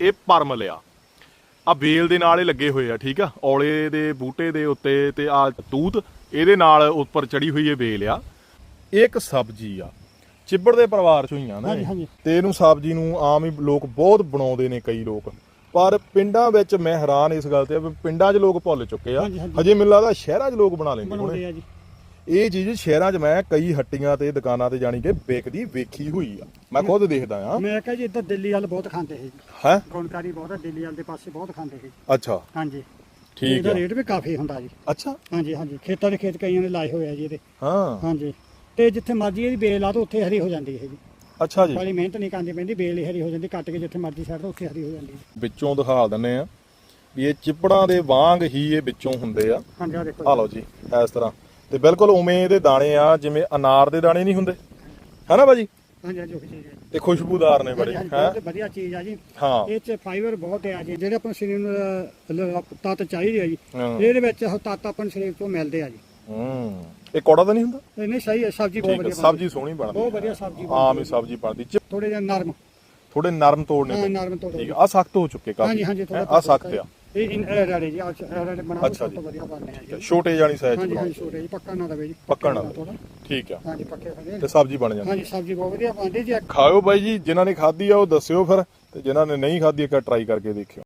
ਇਹ ਪਰਮ ਲਿਆ। ਆ ਬੇਲ ਦੇ ਨਾਲ ਇਹ ਲੱਗੇ ਹੋਏ ਆ ਠੀਕ ਆ? ਔਲੇ ਦੇ ਬੂਟੇ ਦੇ ਉੱਤੇ ਤੇ ਆ ਤੂਤ ਇਹਦੇ ਨਾਲ ਉੱਪਰ ਚੜੀ ਹੋਈ ਇਹ ਬੇਲ ਆ। ਇਹ ਇੱਕ ਸਬਜ਼ੀ ਆ। ਚਿੱਬੜ ਦੇ ਪਰਿਵਾਰ ਚੋਂ ਹੀ ਆ ਨਾ ਇਹ। ਤੇ ਇਹਨੂੰ ਸਬਜ਼ੀ ਨੂੰ ਆਮ ਹੀ ਲੋਕ ਬਹੁਤ ਬਣਾਉਂਦੇ ਨੇ ਕਈ ਲੋਕ। ਪਰ ਪਿੰਡਾਂ ਵਿੱਚ ਮੈਂ ਹੈਰਾਨ ਇਸ ਗੱਲ ਤੇ ਆ ਵੀ ਪਿੰਡਾਂ 'ਚ ਲੋਕ ਭੁੱਲ ਚੁੱਕੇ ਆ। ਹਾਂਜੀ, ਮੈਨੂੰ ਲੱਗਦਾ ਸ਼ਹਿਰਾਂ 'ਚ ਲੋਕ ਬਣਾ ਲੈਂਦੇ ਬਣਾਉਂਦੇ ਹੋਣੇ। ਆ ਜੀ। ਇਹ ਚੀਜ਼ ਸ਼ਹਿਰਾਂ 'ਚ ਮੈਂ ਕਈ ਹੱਟੀਆਂ ਤੇ ਦੁਕਾਨਾਂ ਤੇ ਜਾਣੀ ਕਿ ਵਿਕਦੀ ਵੇਖੀ ਹੋਈ ਆ। ਮੈਂ ਖੁਦ ਦੇਖਦਾ ਆ ਮੈਂ ਕਿਹਾ ਜੀ ਇੱਧਰ ਦਿੱਲੀ ਵਾਲ ਬਹੁਤ ਖਾਂਦੇ ਸੀ। ਹੈ? ਗੁਣਕਾਰੀ ਬਹੁਤ ਹੈ ਦਿੱਲੀ ਵਾਲ ਦੇ ਪਾਸੇ ਬਹੁਤ ਖਾਂਦੇ ਸੀ। ਅੱਛਾ। ਹਾਂਜੀ। ਠੀਕ ਇਹਦਾ ਆ। ਰੇਟ ਵੀ ਕਾਫੀ ਹੁੰਦਾ ਜੀ। ਅੱਛਾ। ਹਾਂਜੀ ਹਾਂਜੀ। ਖੇਤਾਂ ਦੇ ਖੇਤ ਕਈਆਂ ਨੇ ਲਾਏ ਹੋਏ ਆ ਜੀ ਇਹਦੇ। ਹਾਂ। ਹਾਂਜੀ। ਤੇ ਜਿੱਥੇ ਮਰਜ਼ੀ ਇਹਦੀ ਬੇਲ ਲਾ ਦੋ ਉੱਥੇ ਹਰੀ ਹੋ ਜਾਂਦੀ ਹੈ ਜੀ। ਅੱਛਾ ਜੀ। ਬੜੀ ਮਿਹਨਤ ਨਹੀਂ ਕਰਨੀ ਪੈਂਦੀ ਬੇਲ ਹੀ ਹਰੀ ਹੋ ਜਾਂਦੀ ਕੱਟ ਕੇ ਜਿੱਥੇ ਮਰਜ਼ੀ ਛੱਡ ਦੋ ਉੱਥੇ ਹਰੀ ਹੋ ਜਾਂਦੀ ਹੈ। ਵਿੱਚੋਂ ਦਿਖਾ ਦਿੰਨੇ ਆ ਵੀ ਇਹ ਚਿੱਪੜਾਂ ਦੇ ਵਾਂਗ ਹੀ ਇਹ ਵਿੱਚੋਂ ਹੁੰਦੇ ਆ। ਹਾਂਜੀ ਆ ਦੇਖੋ ਆ ਲਓ ਜੀ ਇਸ ਤਰ੍ਹਾਂ। ਤੇ ਬਿਲਕੁਲ ਉਵੇਂ ਇਹਦੇ ਦਾਣੇ ਆ ਜਿਵੇਂ ਅਨਾਰ ਦੇ ਦਾਣੇ ਨਹੀਂ ਹੁੰਦੇ। ਹੈਨਾ ਬਾਜੀ? ਹਾਂਜੀ ਹਾਂਜੀ ਉਹੀ ਚੀਜ਼ ਹੈ। ਤੇ ਖੁਸ਼ਬੂਦਾਰ ਨੇ ਬੜੇ ਹਾਂਜੀ, ਹੈ? ਬਹੁਤ ਵਧੀਆ ਚੀਜ਼ ਆ ਜੀ। ਹਾਂ। ਇਹ ਚ ਫਾਈਬਰ ਬਹੁਤ ਹੈ ਜੀ ਜਿਹੜੇ ਆਪਾਂ ਸਰੀਰ ਨੂੰ ਅਹ, ਲ- ਤੱਤ ਚਾਹੀਦੇ ਆ ਜੀ ਹਾਂ। ਇਹਦੇ ਵਿੱਚ ਉਹ ਤੱਤ ਆਪਾਂ ਨੂੰ ਸਰੀਰ ਤੋਂ ਮਿਲਦੇ ਆ ਜੀ। ਹੂੰ। ਇਹ ਕੌੜਾ ਤਾਂ ਨਹੀਂ ਹੁੰਦਾ? ਇਹ ਨਹੀਂ ਸਹੀ ਹੈ ਸਬਜ਼ੀ ਬਹੁਤ ਠੀਕ ਹੈ ਵਧੀਆ ਸਬਜ਼ੀ ਸੋਹਣੀ ਬਣਦੀ ਬਹੁਤ ਵਧੀਆ ਸਬਜ਼ੀ ਆਮ ਹੀ ਸਬਜ਼ੀ ਬਣਦੀ। ਥੋੜੇ ਜਿਹਾ ਨਰਮ। ਥੋੜੇ ਨਰਮ ਤੋੜਨੇ ਹਾਂ ਪੈਂਦੇ। ਨਰਮ ਤੋੜੋ ਠੀਕ ਆ ਸਖਤ ਹੋ ਚੁੱਕੇ ਕਾਫੀ। ਹਾਂਜੀ ਹਾਂਜੀ ਥੋੜਾ ਆ ਸਖਤ ਆ। ਇਹ ਇਨ ਰੜੇ ਜੀ ਆ ਰੜੇ ਬਣਾਓ ਅੱਛਾ ਸਭ ਜੀ। ਤੋਂ ਵਧੀਆ ਬਣਨੇ ਆ ਜੀ। ਛੋਟੇ ਜਾਨੀ ਸਾਈਜ਼ ਚ ਹਾਂਜੀ ਬਣਾਓ। ਹਾਂਜੀ ਛੋਟੇ ਜੀ ਪੱਕਾ ਨਾ ਦਵੇ ਜੀ। ਪੱਕਾ ਨਾ ਥੋੜਾ ਠੀਕ ਆ। ਹਾਂਜੀ ਪੱਕੇ ਹੋਣੇ ਤੇ ਸਬਜ਼ੀ ਬਣ ਜਾਂਦੀ। ਹਾਂਜੀ ਸਬਜ਼ੀ ਬਹੁਤ ਵਧੀਆ ਬਣਦੀ ਜੀ। ਖਾਓ ਬਾਈ ਜੀ ਜਿਨ੍ਹਾਂ ਨੇ ਖਾਧੀ ਆ ਉਹ ਦੱਸਿਓ ਫਿਰ ਤੇ ਜਿਨ੍ਹਾਂ ਨੇ ਨਹੀਂ ਖਾਧੀ ਇੱਕ ਟਰਾਈ ਕਰਕੇ ਦੇਖਿਓ।